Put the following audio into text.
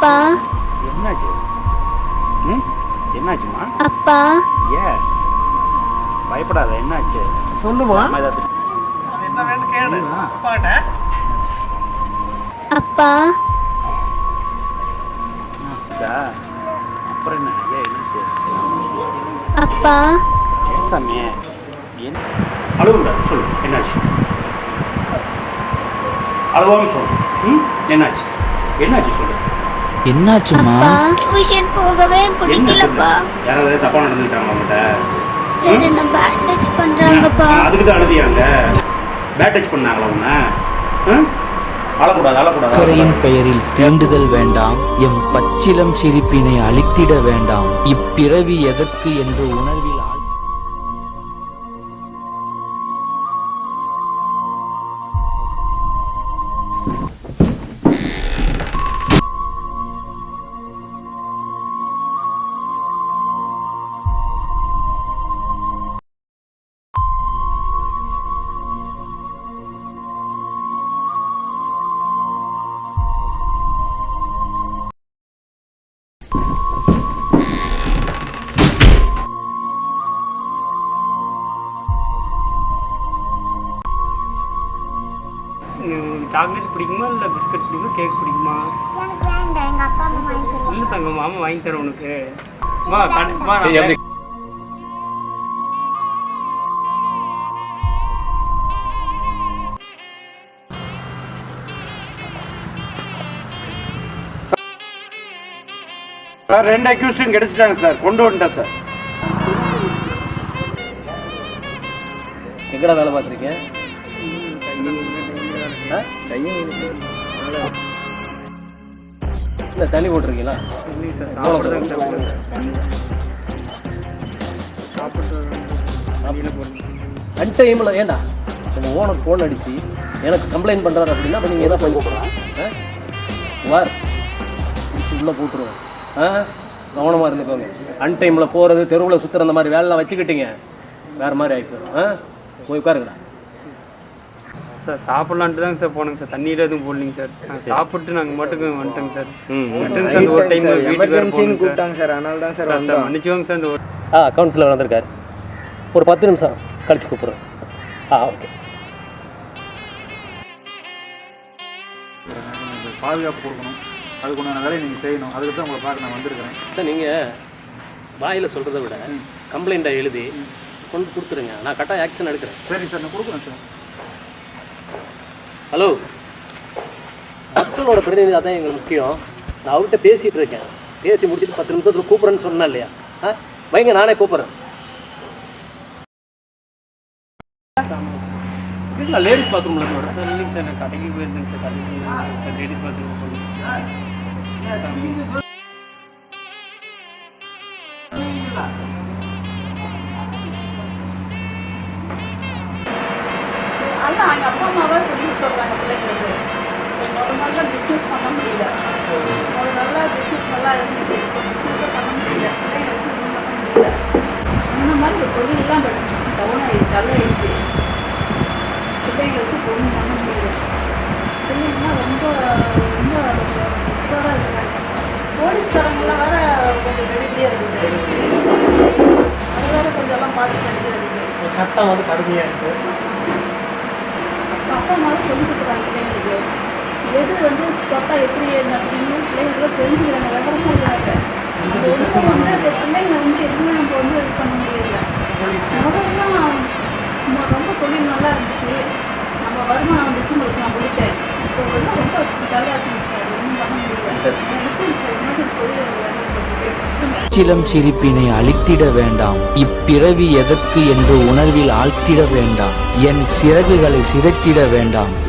அப்பா. என்னாச்சு? ம்? என்னாச்சுமா அப்பா. ஏன்? பயப்படாத என்னாச்சு? சொல்லுமா? அப்பா. ஆச்சா? அப்புறம் என்ன? ஐயா என்னாச்சு? அப்பா. பேசாமே என்ன அழுவுண்டா சொல்லு என்னாச்சு? அழுவாம சொல்லு. ம்? என்னாச்சு? என்னாச்சு சொல்லு? என்னாச்சுமா அப்பா டியூஷன் போகவே பிடிக்கலப்பா யாராவது தப்பா நடந்துட்டாங்க அவங்ககிட்ட சரி என்ன பேட் டச் பண்றாங்கப்பா. அதுக்கு தான் அழுதியாங்க பேட் டச் பண்ணாங்களா உன்னை? ம்? அழக்கூடாது அழக்கூடாது அக்கறையின். பெயரில் தீண்டுதல் வேண்டாம் எம் பச்சிலம் சிரிப்பினை அழித்திட வேண்டாம். இப்பிறவி எதற்கு என்று உணர்வில் சாக்லேட் பிடிக்குமா இல்லை பிஸ்கட் பிடிக்குமா கேக் பிடிக்குமா? இல்லை தங்க மாமா வாங்கி தரேன் உனக்கு. வா வா சார் ரெண்டு அக்யூஸ்டும் கிடைச்சிட்டாங்க சார். கொண்டு வந்துட்டேன் சார். எங்கடா வேலை பார்க்குறீங்க இல்லை தண்ணி போட்டிருக்கீங்களா? அன் டைமில் ஏண்டா? நம்ம ஓனர் ஃபோன் அடிச்சு எனக்கு கம்ப்ளைண்ட் பண்ணுறாரு அப்படின்னா அப்போ நீங்கள் என்ன பண்ணி போகிறோம் வார் உள்ளே போட்டுருவோம். ஆ? கவனமாக இருந்துக்கோங்க. அன் டைமில் போகிறது தெருவில் சுற்றுற அந்த மாதிரி வேலைலாம் வச்சுக்கிட்டீங்க. வேறு மாதிரி ஆகி போயிடும் ஆ? போய் உட்காருங்கடா. சார். சாப்பிட்லான்ட்டு தாங்க சார் போனேங்க சார். தண்ணியில் எதுவும் போடலிங்க சார். சாப்பிட்டு நாங்கள் மட்டும் வந்துட்டோங்க சார். வந்துட்டேங்க சார். ஒரு டைம் வீட்டுக்கு கூப்பிட்டாங்க சார். அதனால தான் சார் சார் மன்னிச்சுவாங்க சார். இந்த ஒரு ஆ கவுன்சிலர் வந்திருக்காரு. ஒரு பத்து நிமிஷம் கழிச்சு கூப்பிட்றேன். ஆ ஓகே பாதுகாப்பு கொடுக்கணும். அதுக்கு உண்டான வேலையை நீங்கள் செய்யணும். அதுக்கு தான் உங்களை பார்க்க நான் வந்திருக்கிறேன். சார் நீங்கள் வாயில் சொல்கிறத விட கம்ப்ளைண்ட்டை எழுதி கொண்டு கொடுத்துருங்க. நான் கரெக்டாக ஆக்ஷன் எடுக்கிறேன். சரி சார் நான் கொடுக்குறேன் சார். ஹலோ. மக்களோட பிரதிநிதி தான் எங்களுக்கு முக்கியம். நான் அவர்கிட்ட பேசிகிட்டு இருக்கேன். பேசி முடிச்சுட்டு பத்து நிமிஷத்தில் கூப்பிட்றேன்னு சொன்னேன் இல்லையா? ஆ? வைங்க நானே கூப்பிட்றேன். இல்லை லேடிஸ் பாத்ரூமில் சொல்கிறேன் சார் இல்லைங்க சார் நான் கடைக்கு போயிருந்தேங்க சார். கடைக்கு சார். லேடிஸ் பாத்ரூம் போகணும். அதான் அவங்க அப்பா அம்மாவா சொல்லி சொல்கிறாங்க பிள்ளைங்களுக்கு. ஒரு முதல்ல பிஸ்னஸ் பண்ண முடியல. ஒரு நல்லா பிஸ்னஸ் நல்லா இருந்துச்சு. இப்போ பிஸ்னஸாக பண்ண முடியல. பிள்ளைங்க வச்சு ஒன்றும் பண்ண முடியல. இந்த மாதிரி ஒரு தொழிலெல்லாம் டவுன் ஆகிடுச்சு டல் ஆயிடுச்சு. பிள்ளைங்க வச்சு ஒன்றும் பண்ண முடியல. பிள்ளைங்களாம் ரொம்ப ரொம்ப உஷாராக இருக்கிறாங்க போலீஸ்காரங்களாம் வேற கொஞ்சம் நெருங்கியாக இருக்குது. அது வேற கொஞ்சம் எல்லாம் பார்த்து வேண்டியதாக இருக்குது. சட்டம் வந்து கடுமையாக இருக்குது அப்பா அம்மாவும் சொல்லி கொடுக்குறாங்க பிள்ளைங்களுக்கு. எது வந்து தொட்டா எப்படி அப்படின்னு பிள்ளைங்களுக்கு தெரிஞ்சுக்கிறாங்க விவரமா இருக்காங்க. அது ஒன்றும் வந்து இப்போ பிள்ளைங்க வந்து எதுவுமே நம்ம வந்து இது பண்ண முடியல. முதல்லாம் ரொம்ப தொழில் நல்லா இருந்துச்சு. நம்ம வருமானம் வந்துச்சு உங்களுக்கு நான் கொடுத்தேன். இப்போ வந்து ரொம்ப டல்லாக இருக்குங்க சார். ஒன்றும் பண்ண முடியல. எனக்கு சார் இன்னொரு தொழில் பச்சிலம் சிரிப்பினை அழித்திட வேண்டாம். இப்பிறவி எதற்கு என்று உணர்வில் ஆழ்த்திட வேண்டாம். என் சிறகுகளை சிதைத்திட வேண்டாம்.